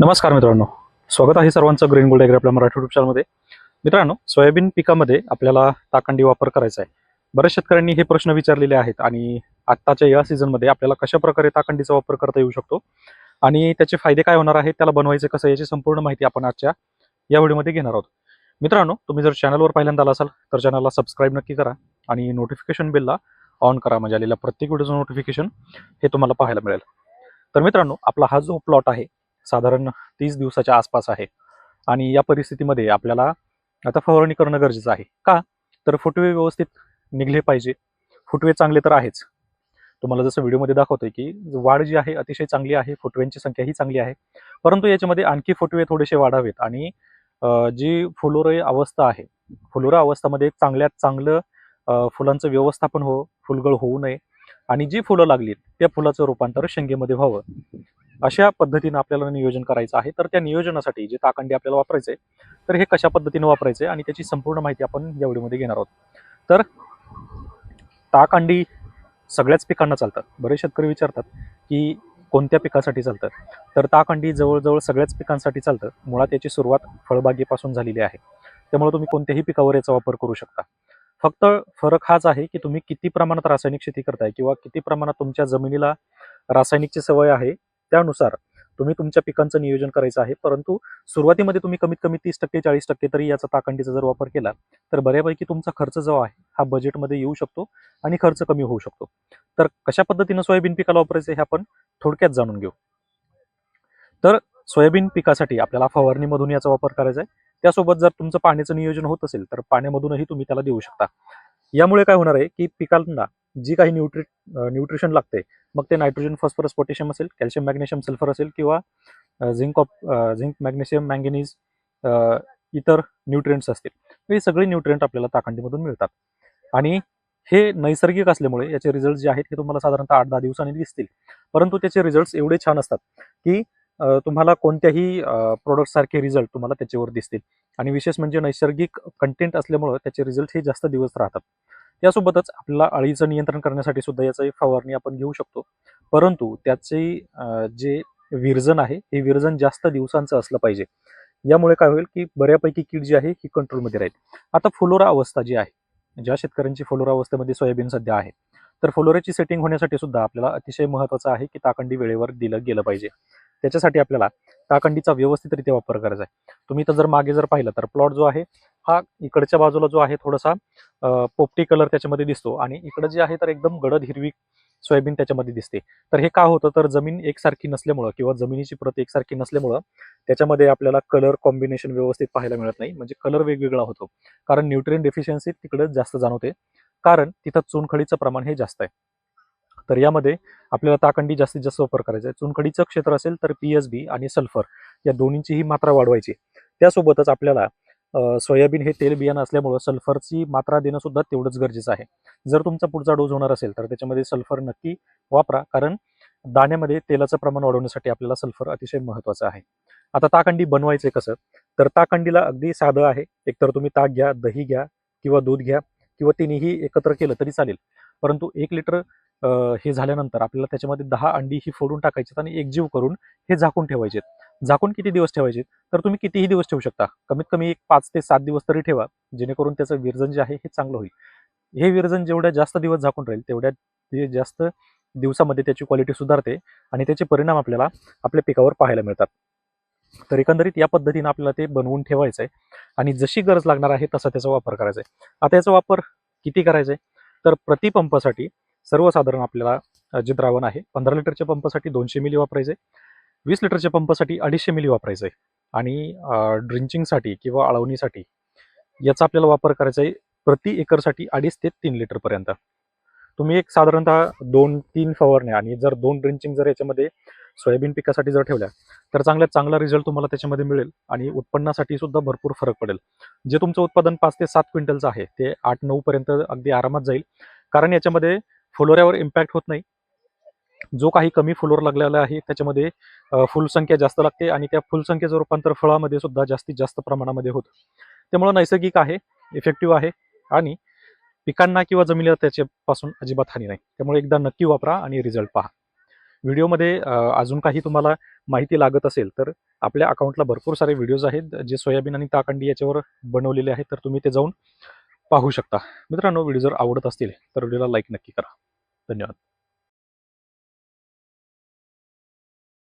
नमस्कार मित्रांनो. स्वागत आहे सर्वांचं ग्रीन गोल्ड ॲग्री आपल्या मराठी युट्यूब चॅनलमध्ये मित्रांनो सोयाबीन पिकामध्ये आपल्याला ताकंडी वापर करायचा आहे बऱ्याच शेतकऱ्यांनी हे प्रश्न विचारलेले आहेत आणि आत्ताच्या या सीझनमध्ये आपल्याला कशा प्रकारे ताकंडीचा वापर करता येऊ शकतो आणि त्याचे फायदे काय होणार आहेत त्याला बनवायचे कसं याची संपूर्ण माहिती आपण आजच्या या व्हिडिओमध्ये घेणार आहोत. मित्रांनो तुम्ही जर चॅनलवर पहिल्यांदा आला असाल तर चॅनलला सबस्क्राईब नक्की करा आणि नोटिफिकेशन बिलला ऑन करा म्हणजे आलेल्या प्रत्येक व्हिडिओचं नोटिफिकेशन हे तुम्हाला पाहायला मिळेल. तर मित्रांनो आपला हा जो प्लॉट आहे साधारण तीस दिवसाच्या आसपास आहे. आणि या परिस्थितीमध्ये आपल्याला आता फवारणी करणं गरजेचं आहे. का? तर फुटवे व्यवस्थित निघले पाहिजे. फुटवे चांगले तर आहेच. तुम्हाला जसं व्हिडिओमध्ये दाखवतोय की वाढ जी आहे अतिशय चांगली आहे फुटव्यांची संख्या ही चांगली आहे. परंतु याच्यामध्ये आणखी फुटवे थोडेसे वाढावेत आणि जी फुलोरे अवस्था आहे फुलोरा अवस्थामध्ये चांगल्यात चांगलं फुलांचं व्यवस्थापन हो फुलगळ होऊ नये. आणि जी फुलं लागली त्या फुलाचं रूपांतर शेंगेमध्ये व्हावं. अशा पद्धतीनं आपल्याला नियोजन करायचं आहे. तर त्या नियोजनासाठी जे ताकंडी आपल्याला वापरायचे तर हे कशा पद्धतीने वापरायचे आणि त्याची संपूर्ण माहिती आपण या व्हिडिओमध्ये घेणार आहोत. तर ताकंडी सगळ्याच पिकांना चालतात. बरेच शेतकरी विचारतात की कोणत्या पिकासाठी चालतं? तर ताकंडी जवळजवळ सगळ्याच पिकांसाठी चालतं. मुळात याची सुरुवात फळबागेपासून झालेली आहे. त्यामुळे तुम्ही कोणत्याही पिकावर याचा वापर करू शकता. फक्त फरक हाच आहे की तुम्ही किती प्रमाणात रासायनिक शेती करताय किंवा किती प्रमाणात तुमच्या जमिनीला रासायनिकची सवय आहे त्यानुसार तुम्ही तुमच्या पिकांचं नियोजन करायचं आहे. परंतु सुरुवातीमध्ये तुम्ही कमीत कमी तीस टक्के चाळीस टक्के तरी याचा ताकंडीचा जर वापर केला तर बऱ्यापैकी तुमचा खर्च जो आहे हा बजेटमध्ये येऊ शकतो आणि खर्च कमी होऊ शकतो. तर कशा पद्धतीनं सोयाबीन पिकाला वापरायचं हे आपण थोडक्यात जाणून घेऊ. तर सोयाबीन पिकासाठी आपल्याला फवारणीमधून याचा वापर करायचा आहे. त्यासोबत जर तुमचं पाण्याचं नियोजन होत असेल तर पाण्यामधूनही तुम्ही त्याला देऊ शकता. यामुळे काय होणार आहे की पिकांना जी काही न्यूट्रि न्यूट्रिशन लागते मग ते नायट्रोजन फॉस्फरस पोटॅशियम असेल कॅल्शियम मॅग्नेशियम सल्फर असेल किंवा zinc op zinc magnesium manganese इतर न्यूट्रियंट्स असतील हे सगळे न्यूट्रियंट आपल्याला ताकंडीमधून मिळतात. आणि हे नैसर्गिक असल्यामुळे याचे रिझल्ट जे आहेत हे तुम्हाला साधारणतः आठ दहा दिवसांनी दिसतील. परंतु त्याचे रिझल्ट एवढे छान असतात की तुम्हाला कोणत्याही प्रोडक्टसारखे रिझल्ट तुम्हाला त्याच्यावर दिसतील. आणि विशेष म्हणजे नैसर्गिक कंटेंट असल्यामुळं त्याचे रिझल्ट हे जास्त दिवस राहतात. यासोबतच आपल्याला अळीचं नियंत्रण करण्यासाठी सुद्धा याचा एक फवारणी आपण घेऊ शकतो. परंतु त्याचे जे विरजन आहे हे विरजन जास्त दिवसांचं असलं पाहिजे. यामुळे काय होईल की बऱ्यापैकी कीड जी आहे ही कंट्रोलमध्ये राहील. आता फुलोरा अवस्था जी आहे ज्या शेतकऱ्यांची फुलोरा अवस्थेमध्ये सोयाबीन सध्या आहे तर फुलोऱ्याची सेटिंग होण्यासाठी सुद्धा आपल्याला अतिशय महत्त्वाचं आहे की ताकंडी वेळेवर दिलं गेलं पाहिजे. त्याच्यासाठी आपल्याला ताकंडीचा व्यवस्थितरित्या वापर करायचा आहे. तुम्ही तर जर मागे जर पाहिलं तर प्लॉट जो आहे हा इकडच्या बाजूला जो आहे थोडासा पोपटी कलर त्याच्यामध्ये दिसतो आणि इकडं जे आहे तर एकदम गडद हिरवी सोयाबीन त्याच्यामध्ये दिसते. तर हे का होतं? तर जमीन एकसारखी नसल्यामुळं किंवा जमिनीची प्रत एकसारखी नसल्यामुळं त्याच्यामध्ये आपल्याला कलर कॉम्बिनेशन व्यवस्थित पाहायला मिळत नाही. म्हणजे कलर वेगवेगळा होतो. कारण न्यूट्रियन डेफिशियन्सी तिकडे जास्त जाणवते. कारण तिथं चुनखडीचं प्रमाण हे जास्त आहे. तर यामध्ये आपल्याला ताकंडी जास्तीत जास्त वापर करायचा आहे. चुनखडीचं क्षेत्र असेल तर पी एस बी आणि सल्फर या दोन्हींचीही मात्रा वाढवायची त्यासोबतच आपल्याला सोयाबीन हे तेल बियाणं असल्यामुळं सल्फरची मात्रा देणं सुद्धा तेवढंच गरजेचं आहे. जर तुमचा पुढचा डोस होणार असेल तर त्याच्यामध्ये सल्फर नक्की वापरा कारण दाण्यामध्ये तेलाचं प्रमाण वाढवण्यासाठी आपल्याला सल्फर अतिशय महत्त्वाचं आहे. आता ताकंडी बनवायचे कसं? तर ताकंडीला अगदी साधं आहे. एकतर तुम्ही ताक घ्या दही घ्या किंवा दूध घ्या किंवा तिन्ही एकत्र केलं तरी चालेल. परंतु एक लिटर हे झाल्यानंतर आपल्याला त्याच्यामध्ये दहा अंडी ही फोडून टाकायची आणि एकजीव करून हे झाकून ठेवायचे झाकून किती दिवस ठेवायचे तर तुम्ही कितीही दिवस ठेवू शकता. कमीत कमी एक पाच ते सात दिवस तरी ठेवा जेणेकरून त्याचं विरजन जे आहे हे चांगलं होईल. हे विरजन जेवढ्या जास्त दिवस झाकून राहील तेवढ्या ते जास्त दिवसामध्ये त्याची क्वालिटी सुधारते आणि त्याचे परिणाम आपल्याला आपल्या पिकावर पाहायला मिळतात. तर एकंदरीत या पद्धतीनं आपल्याला ते बनवून ठेवायचं आहे आणि जशी गरज लागणार आहे तसा त्याचा वापर करायचा आहे आता याचा वापर किती करायचा आहे तर प्रतिपंपासाठी सर्वसाधारण आपल्याला जे द्रावण आहे पंधरा लिटरच्या पंपासाठी दोनशे मिली वापरायचे वीस लिटरच्या पंपासाठी अडीचशे मिली वापरायचं आहे आणि ड्रिंचिंगसाठी किंवा अळवणीसाठी याचा आपल्याला वापर करायचा आहे प्रति एकरसाठी अडीच ते तीन लिटरपर्यंत तुम्ही एक साधारणतः दोन तीन फवारण्या आणि जर दोन ड्रिंचिंग जर याच्यामध्ये सोयाबीन पिकासाठी जर ठेवल्या तर चांगल्यात चांगला रिझल्ट तुम्हाला त्याच्यामध्ये मिळेल आणि उत्पन्नासाठी सुद्धा भरपूर फरक पडेल. जे तुमचं उत्पादन पाच ते सात क्विंटलचं आहे ते आठ नऊपर्यंत अगदी आरामात जाईल. कारण याच्यामध्ये फुलोऱ्यावर इम्पॅक्ट होत नाही. जो काही कमी फुलोर लागलेला आहे त्याच्यामध्ये फुलसंख्या जास्त लागते आणि त्या फुलसंख्येचं रूपांतर फळामध्ये सुद्धा जास्तीत जास्त प्रमाणामध्ये होतं. त्यामुळं नैसर्गिक आहे इफेक्टिव्ह आहे आणि पिकांना किंवा जमिनीला त्याच्यापासून अजिबात हानी नाही. त्यामुळे एकदा नक्की वापरा आणि रिझल्ट पहा. व्हिडिओमध्ये अजून काही तुम्हाला माहिती लागत असेल तर आपल्या अकाउंटला भरपूर सारे व्हिडिओज आहेत जे सोयाबीन आणि ताकंडी याच्यावर बनवलेले आहेत तर तुम्ही ते जाऊन पाहू शकता. मित्रांनो व्हिडिओ जर आवडत असतील तर व्हिडिओला लाईक नक्की करा. धन्यवाद.